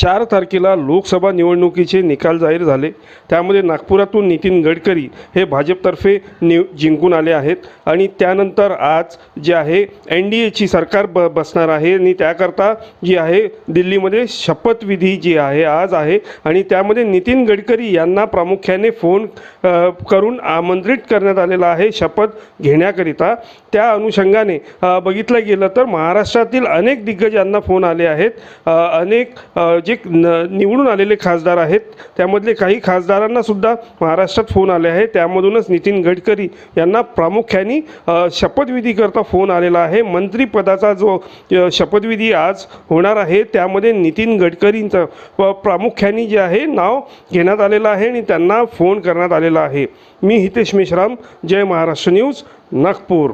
चार तारखेला लोकसभा निवडणुकीचे निकाल जाहीर झाले. त्यामध्ये नागपुरातून नितीन गडकरी हे भाजपतर्फे निव जिंकून आले आहेत. आणि त्यानंतर आज जे आहे एन डी एची सरकार ब बसणार आहे. आणि त्याकरता जी आहे दिल्लीमध्ये शपथविधी जी आहे आज आहे. आणि त्यामध्ये नितीन गडकरी यांना प्रामुख्याने फोन करून आमंत्रित करण्यात आलेला आहे शपथ घेण्याकरिता. त्या अनुषंगाने बघितलं गेलं तर महाराष्ट्रातील अनेक दिग्गजांना फोन आले आहेत. अनेक जे न निवडून आलेले खासदार आहेत त्यामधले काही खासदारांना सुद्धा महाराष्ट्रात फोन आले आहे त्यामधूनच नितीन गडकरी यांना प्रामुख्याने शपथविधीकरता फोन आलेला आहे. मंत्रिपदाचा जो शपथविधी आज होणार आहे त्यामध्ये नितीन गडकरींचं व प्रामुख्याने जे आहे नाव घेण्यात आलेलं आहे आणि त्यांना फोन करण्यात आलेला आहे. मी हितेश मेश्राम जय महाराष्ट्र न्यूज नागपूर.